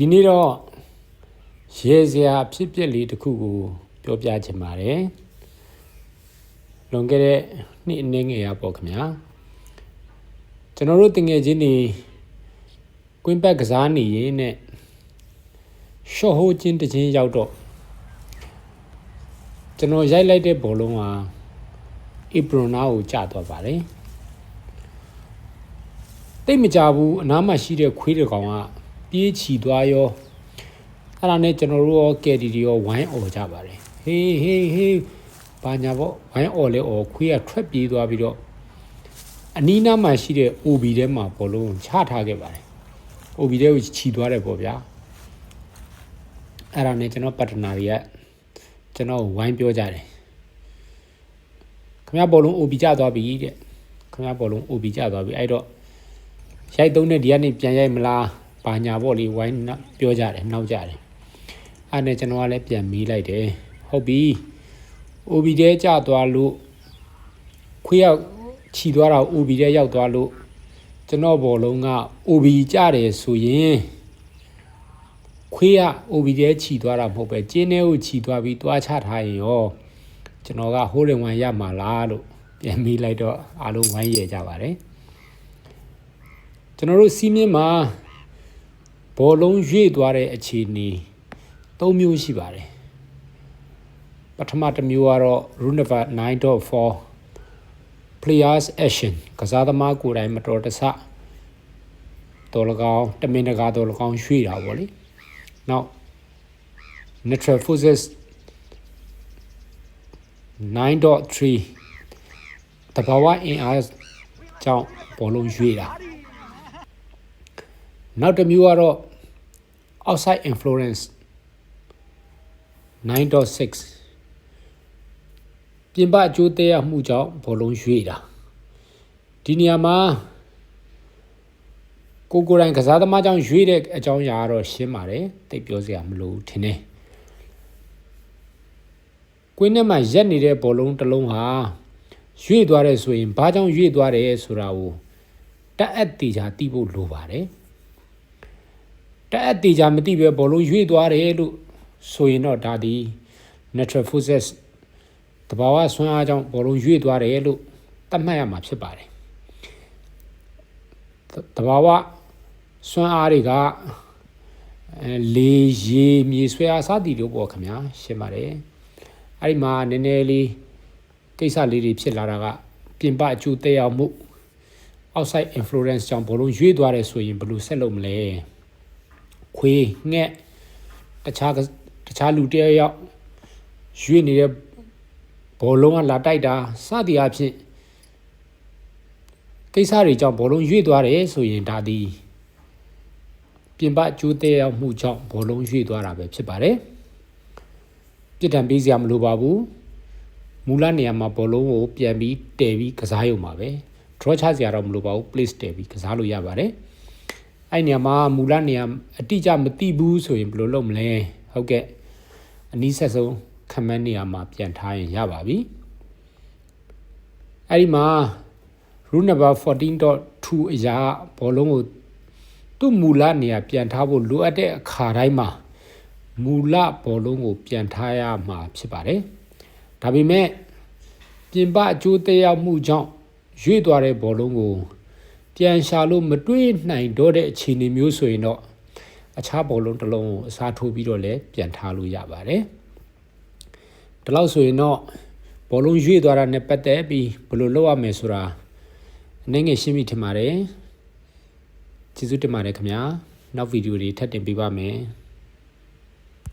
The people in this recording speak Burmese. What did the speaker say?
ဒီနေ့တော့ရေစရာအဖြစ်အပျက်လေးတစ်ခုကိုပြောပြချင်ပါတယ်လွန်ခဲ့တဲ့နှစ်အနည်းငယ်ရပေါ့ခင်ဗျာကျွန်တော်တို့တငယ်ချင်းတွေကွင်းဘက်ကစားနေရင်နဲ့ရှော့ဟိုးချင်းတစ်ချင်းရောက်တော့ကျွန်တော်ရိုက်လိုက်တဲ့ဘောလုံးဟာအီဘရိုနာကိုကျသွားပါတယ်တိတ်မကြဘူးအနားမှာရှိတဲ့ခွေးတစ်ကောင်က ပြေးချီသွားရောအဲ့ဒါနဲ့ကျွန်တော်တို့ရောကယ်ဒီဒီရောဝိုင်းအော်ကြပါတယ်ဟေးဟေးဟေးဘာညာပေါ့ဝိုင်းအော်လဲအော်ခွေးကထွက်ပြေးသွားပြီးတော့အနီးနားမှာရှိတဲ့ OB ထဲမှာဘောလုံးချထားခဲ့ပါတယ် OB ထဲကိုခြီသွားတယ်ပေါ့ဗျာအဲ့ဒါနဲ့ကျွန်တော်ပတ်တနာတွေကကျွန်တော်ဝိုင်းပြောကြတယ်ခင်ဗျာဘောလုံး OB ကျသွားပြီတဲ့ခင်ဗျာဘောလုံး OB ကျသွားပြီအဲ့တော့ရိုက်သုံးတဲ့ဒီကနေပြန်ရိုက်မလား ဘာညာပေါ့လေဝိုင်းပြောကြတယ်နောက်ကြတယ်အဲ့နဲ့ကျွန်တော်ကလည်းပြန်မီးလိုက်တယ်ဟုတ်ပြီ OB တဲကျသွားလို့ခွေးရောက်ခြီသွားတာ OB တဲရောက်သွားလို့ကျွန်တော်ဘောလုံးက OB ကျတယ်ဆိုရင်ခွေးက OB တဲခြီသွားတာမဟုတ်ပဲကျင်းထဲကိုခြီသွားပြီးတွားချထားရင်ရောကျွန်တော်ကဟိုးရင်ဝိုင်းရမှာလားလို့ပြန်ပြီးလိုက်တော့အားလုံးဝိုင်းရကြပါတယ်ကျွန်တော်တို့စီးမြင့်မှာ ဘောလုံးရွေ့သွားတဲ့အခြေအနေ၃မျိုးရှိပါတယ်ပထမတစ်မျိုးကတော့ Runeva 9.4 players action ကစားသမားကိုယ်တိုင်မတော်တဆတော်လကောင်တမင်တကာတော်လကောင်ရွှေ့တာပေါ့လေနောက် natural forces 9.3တဘာဝအင်အားကြောင့်ဘောလုံးရွေ့တာနောက်တစ်မျိုးကတော့ outside influence 9.6ပြင်ပအကျိုးသက်ရောက်မှုကြောင့်ဘောလုံးရွေ့တာဒီနေရာမှာကိုကိုယ်တိုင်ကစားသမားကြောင့်ရွေ့တဲ့အကြောင်းအရာကတော့ရှင်းပါတယ်တိတ်ပြောစရာမလိုဘူးထင်တယ်ကွင်းထဲမှာရက်နေတဲ့ဘောလုံးတစ်လုံးဟာရွေ့သွားတယ်ဆိုရင်ဘာကြောင့်ရွေ့သွားတယ်ဆိုတာကိုတက်အပ်တေချာသိဖို့လိုပါတယ် တက်အပ်တေချာမသိပဲဘောလုံးရွေ့သွားတယ်လို့ဆိုရင်တော့ဒါဒီ natural forces တဘာဝဆွမ်းအားကြောင့်ဘောလုံးရွေ့သွားတယ်လို့သတ်မှတ်ရမှာဖြစ်ပါတယ်တဘာဝဆွမ်းအားတွေကအဲလေရေမြေဆွဲအားစသည်လို့ပေါ့ခင်ဗျာရှင်းပါတယ်အဲ့ဒီမှာနည်းနည်းလေးကိစ္စလေးတွေဖြစ်လာတာကပြင်ပအကျိုးသက်ရောက်မှု outside influence ကြောင့်ဘောလုံးရွေ့သွားတယ်ဆိုရင်ဘယ်လိုဆက်လုပ်မလဲ ခွေးငှက်တခြားတခြားလူတယောက်ရွေ့နေတဲ့ဘောလုံးကလာတိုက်တာစသည်အဖြစ်ကိစ္စတွေကြောင့်ဘောလုံးရွေ့သွားတယ်ဆိုရင်ဒါသည်ပြင်ပကျိုးတဲ့ရောက်မှုကြောင့်ဘောလုံးရွေ့သွားတာပဲဖြစ်ပါတယ်ပြစ်ဒဏ်ပေးစရာမလိုပါဘူးမူလနေရာမှာဘောလုံးကိုပြန်ပြီးတည်ပြီးကစားရုံပါပဲ draw ချစရာတော့မလိုပါဘူး place တည်ပြီးကစားလို့ရပါတယ် အဲ့နေရာမှာမူလနေရာအတိအကျမသိဘူးဆိုရင်ဘယ်လိုလုပ်မလဲဟုတ်ကဲ့အနည်းဆက်ဆုံးခမန်းနေရာမှာပြန်ထားရင်ရပါပြီအဲ့ဒီမှာ rule number 14.2အရာဘောလုံးကိုသူ့မူလနေရာပြန်ထားဖို့လိုအပ်တဲ့အခါတိုင်းမှာမူလဘောလုံးကိုပြန်ထားရမှာဖြစ်ပါတယ်ဒါပေမဲ့ပြင်ပအကျိုးသက်ရောက်မှုကြောင့်ရွေ့သွားတဲ့ဘောလုံးကို ပြန်ရှာလို့မတွေးနိုင်တော့တဲ့အခြေအနေမျိုးဆိုရင်တော့အခြားဘောလုံးတစ်လုံးကိုအစားထိုးပြီးတော့လည်းပြန်ထားလို့ရပါတယ်ဒီလောက်ဆိုရင်တော့ဘောလုံးရွေ့သွားတာနဲ့ပတ်သက်ပြီးဘယ်လိုလုပ်ရမလဲဆိုတာအနေငယ်ရှင်းပြီထင်ပါတယ်ကျေးဇူးတင်ပါတယ်ခင်ဗျာနောက်ဗီဒီယိုတွေထပ်တင်ပေးပါမယ်